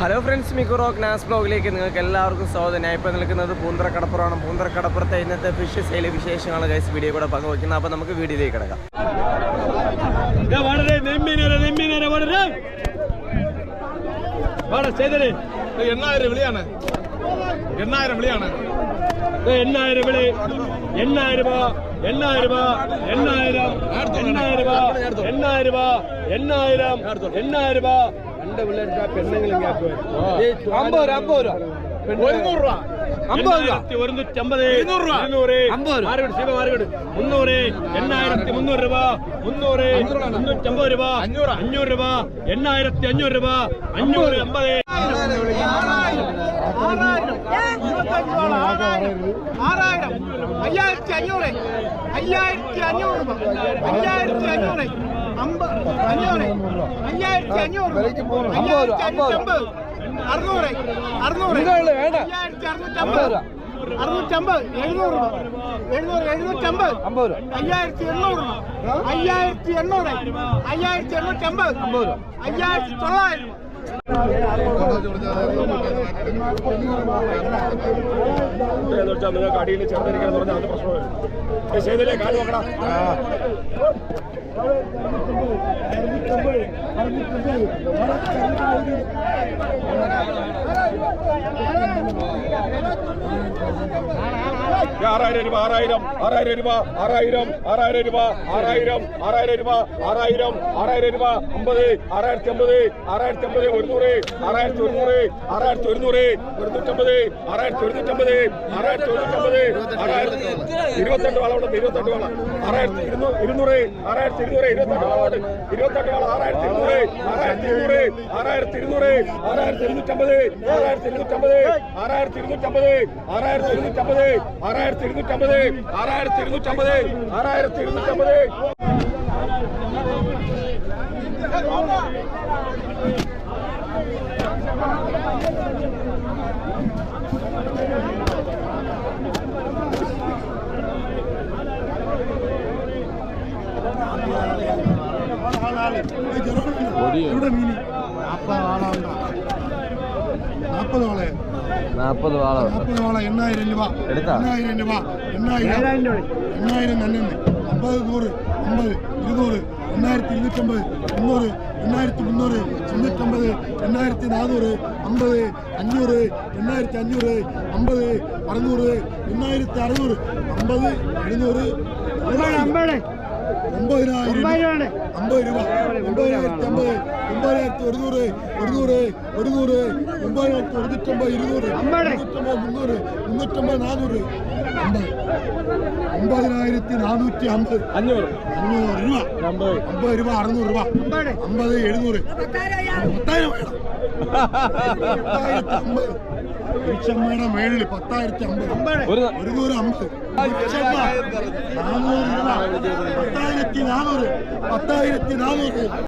Hello friends മിക്കുറോ നാസ് ബ്ലോഗിലേക്ക് നിങ്ങൾക്ക് എല്ലാവർക്കും സ്വാഗതം. ഞാൻ ഇപ്പോൾ നിൽക്കുന്നത് പൂന്തറ കടപ്പുറമാണ് പൂന്തറ കടപ്പുറത്തെ ഇന്നത്തെ ഫിഷ് സെയിൽ വിശേഷങ്ങൾ ഗൈസ് വീഡിയോ കൂടെ പങ്കുവയ്ക്കുന്നത്. അപ്പോൾ നമുക്ക് വീഡിയോയിലേക്ക് കിടക്കാം. എണ്ണായിരം വിളിയാണ്. എണ്ണായിരം വിളിയാണ്. എണ്ണായിരം വിളി. എണ്ണായിരം രൂപ എണ്ണായിരം രൂപ എണ്ണായിരം എണ്ണായിരം രൂപ എണ്ണായിരം രൂപ എണ്ണായിരം എണ്ണായിരം രൂപ രണ്ട് പിള്ളേരുടെ പെണ്ണെങ്കിലും അമ്പത് രൂപ അമ്പത് രൂപ ഒരുന്നൂറ് രൂപ അമ്പത് രൂപ ഇരുന്നൂറ് രൂപ. ഇരുന്നൂറ് അമ്പത് രൂപ. മാറിവിട് ശിവ മാറിവിട് മുന്നൂറ് എണ്ണായിരത്തി മുന്നൂറ് രൂപ മുന്നൂറ് മുന്നൂറ്റമ്പത് രൂപ അഞ്ഞൂറ്. അഞ്ഞൂറ് രൂപ എണ്ണായിരത്തി അഞ്ഞൂറ് രൂപ അഞ്ഞൂറ് അമ്പത് ആറായിരം. അയ്യായിരത്തി അഞ്ഞൂറ്. അയ്യായിരത്തി അഞ്ഞൂറ് രൂപ. അയ്യായിരത്തി അഞ്ഞൂറ്. അമ്പ അഞ്ഞൂറ്. അയ്യായിരത്തി അഞ്ഞൂറ്. അയ്യായിരത്തി അഞ്ഞൂറ്റമ്പത്. അറുന്നൂറ്. അറുന്നൂറ്. അയ്യായിരത്തി അറുന്നൂറ്റമ്പത്. അറുന്നൂറ്റമ്പത്. എഴുന്നൂറ് രൂപ. എഴുന്നൂറ്. എഴുന്നൂറ്റമ്പത്. അയ്യായിരത്തി എണ്ണൂറ് രൂപ. അയ്യായിരത്തി എണ്ണൂറ്. അയ്യായിരത്തി എണ്ണൂറ്റമ്പത്. അയ്യായിരത്തി തൊള്ളായിരം രൂപ. അടിയിൽ ചേർന്നിരിക്കണം പറഞ്ഞാൽ അത് പ്രശ്നമില്ല ചെയ്തില്ലേ കാല് നോക്കണം ആറായിരം രൂപ ആറായിരം ആറായിരം രൂപ ആറായിരം ആറായിരം രൂപ ആറായിരം ആറായിരം രൂപ ആറായിരം ആറായിരം രൂപ അമ്പത് ആറായിരത്തി അമ്പത് ആറായിരത്തി അമ്പത് ഒരുന്നൂറ് ആറായിരത്തി ഒരുന്നൂറ് ആറായിരത്തി ഒരുന്നൂറ് ഒരുന്നൂറ്റമ്പത് ആറായിരത്തി ഒരുന്നൂറ്റമ്പത് ആറായിരത്തി ഒരുന്നൂറ്റമ്പത് ആറായിരത്തി ഇരുപത്തെട്ട് വളമുണ്ട് ഇരുപത്തെട്ട് വള. ആറായിരത്തി ഇരുന്നൂറ് ആറായിരത്തി ഇരുന്നൂറ് ഇരുപത്തെട്ട് വളമുണ്ട് ഇരുപത്തെട്ട് വള ആറായിരത്തി ഇരുന്നൂറ് ആറായിരത്തി ഇരുന്നൂറ് ആറായിരത്തി ഇരുന്നൂറ് ആറായിരത്തി ഇരുന്നൂറ്റമ്പത് ആറായിരത്തി ഇരുന്നൂറ്റമ്പത് ആറായിരത്തി ഇരുന്നൂറ്റമ്പത് ആറായിരത്തി ഇരുന്നൂറ്റമ്പത് ആറായിരത്തി ഇരുന്നൂറ്റമ്പത് ആറായിരത്തി ഇരുന്നൂറ്റമ്പത് ആറായിരത്തി ഇരുന്നൂറ്റമ്പത് ഇവിടെ മീൻ നാൽപ്പത് ആളുണ്ടോ നാൽപ്പത് ആളെ നാൽപ്പത് വാള നാൽപ്പത് വാള എണ്ണായിരം രൂപ. എടുത്താ? എണ്ണായിരം രൂപ എണ്ണായിരം. എണ്ണായിരം നന്നെന്ന് അമ്പത് നൂറ് അമ്പത് ഇരുന്നൂറ് എണ്ണായിരത്തി ഇരുന്നൂറ്റമ്പത് മുന്നൂറ് എണ്ണായിരത്തി മുന്നൂറ് മുന്നൂറ്റമ്പത് എണ്ണായിരത്തി നാനൂറ് അമ്പത് അഞ്ഞൂറ് എണ്ണായിരത്തി അഞ്ഞൂറ് അമ്പത് അറുന്നൂറ് എണ്ണായിരത്തി അറുന്നൂറ് അമ്പത് എഴുന്നൂറ് ഒമ്പതിനായിരം അമ്പത് രൂപ ഒമ്പതിനായിരത്തി അമ്പത് ഒമ്പതിനായിരത്തി ഒരുന്നൂറ് ഒരുന്നൂറ് ഒരുന്നൂറ് ഒമ്പതിനായിരത്തി ഒരുന്നൂറ്റമ്പത് ഇരുന്നൂറ് മുന്നൂറ്റമ്പത് മുന്നൂറ് മുന്നൂറ്റമ്പത് നാനൂറ് അമ്പത്. ഒമ്പതിനായിരത്തി നാനൂറ്റി അമ്പത്. അഞ്ഞൂറ്. അഞ്ഞൂറ് രൂപ. അമ്പത്. രൂപ അറുന്നൂറ് രൂപ. അമ്പത്. എഴുന്നൂറ്. പത്തായിരം വേണം. പത്തായിരത്തി അമ്പത്. ഈച്ചമ്മയുടെ മേളിൽ പത്തായിരത്തി അമ്പത്. ഒരു ഒരുന്നൂറ് അമ്പത്. ഈച്ചമ്മ നാനൂറ് രൂപ. പത്തായിരത്തി നാനൂറ് പത്തായിരത്തി നാനൂറ്